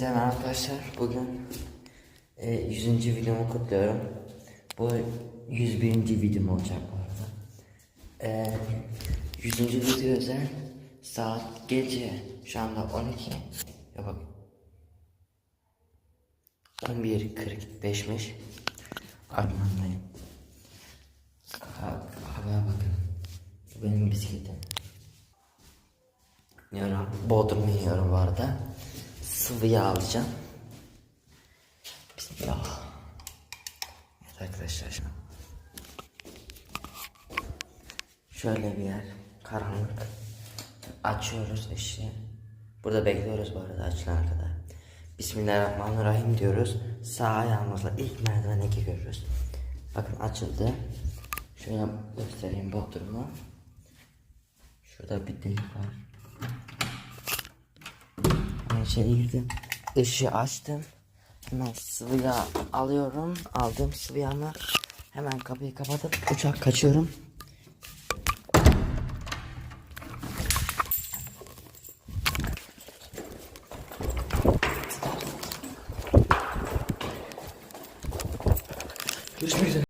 Merhaba arkadaşlar bugün e, 100. videomu kutluyorum. Bu 101. videom olacak bu arada. E, 100. video özel saat gece şu anda 12 ya bak 11.45'miş Armandayım. Ha, havaya bakın. Bu benim bisikletim. Yiyorum. Bodrum yiyorum bu arada. Sıvı yağ alacağım. Bismillah. Evet arkadaşlar. Şöyle bir yer. Karanlık. Açıyoruz ışığı. Burada bekliyoruz bu arada açılana kadar. Bismillahirrahmanirrahim diyoruz. Sağ ayağımızla ilk merdivene giriyoruz. Bakın açıldı. Şöyle göstereyim Bodrum'u. Şurada bir delik var. İçeri girdim. Işığı açtım. Hemen sıvı yağ alıyorum. Aldığım sıvı hemen kapıyı kapatıp uçak kaçıyorum. Görüşmek üzere.